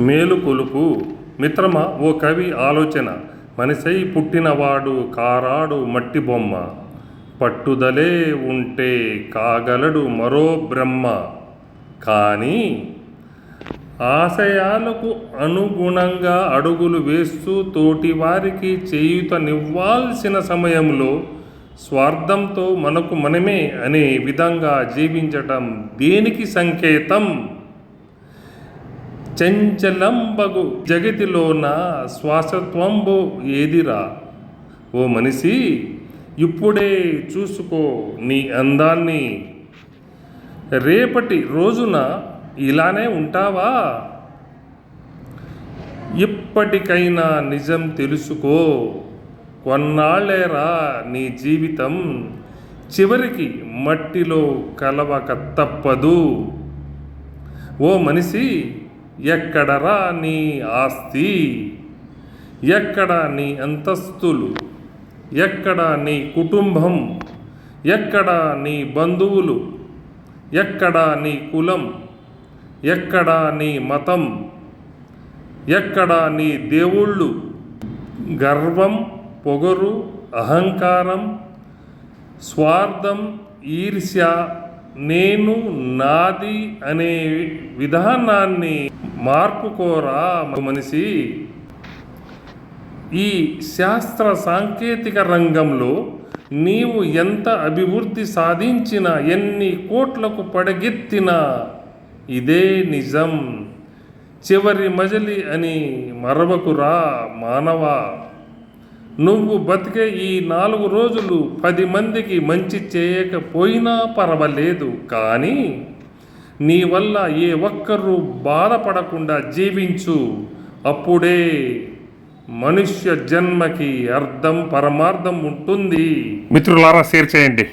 మేలు కొలుపు. మిత్రమ ఓ కవి ఆలోచన. మనిషై పుట్టినవాడు కారాడు మట్టి బొమ్మ. పట్టుదలే ఉంటే కాగలడు మరో బ్రహ్మ. కానీ ఆశయాలకు అనుగుణంగా అడుగులు వేస్తూ తోటివారికి చేయుతనివ్వాల్సిన సమయంలో స్వార్థంతో మనకు మనమే అనే విధంగా జీవించటం దేనికి సంకేతం? చెంచలంబగు జగతిలోన శ్వాసత్వంబు ఏదిరా? ఓ మనిషి ఇప్పుడే చూసుకో నీ అందాన్ని. రేపటి రోజున ఇలానే ఉంటావా? ఇప్పటికైనా నిజం తెలుసుకో. కొన్నాళ్ళేరా నీ జీవితం చివరికి మట్టిలో కలవక తప్పదు. ఓ మనిషి ఎక్కడరా నీ ఆస్తి? ఎక్కడ నీ అంతస్తులు? ఎక్కడ నీ కుటుంబం? ఎక్కడ నీ బంధువులు? ఎక్కడ నీ కులం? ఎక్కడ నీ మతం? ఎక్కడ నీ దేవుళ్ళు? గర్వం పొగరు అహంకారం స్వార్థం ఈర్ష్య నేను నాది అనే విధానాన్ని మార్పుకోరా మనిషి. ఈ శాస్త్ర సాంకేతిక రంగంలో నీవు ఎంత అభివృద్ధి సాధించినా ఎన్ని కోట్లకు పడగెత్తినా ఇదే నిజం. చివరి మజలి అని మరవకురా మానవా? నువ్వు బతికే ఈ నాలుగు రోజులు పది మందికి మంచి చేయకపోయినా పర్వాలేదు. కానీ నీ వల్ల ఏ ఒక్కరూ బాధపడకుండా జీవించు. అప్పుడే మనుష్య జన్మకి అర్థం పరమార్థం ఉంటుంది. మిత్రులారా షేర్ చేయండి.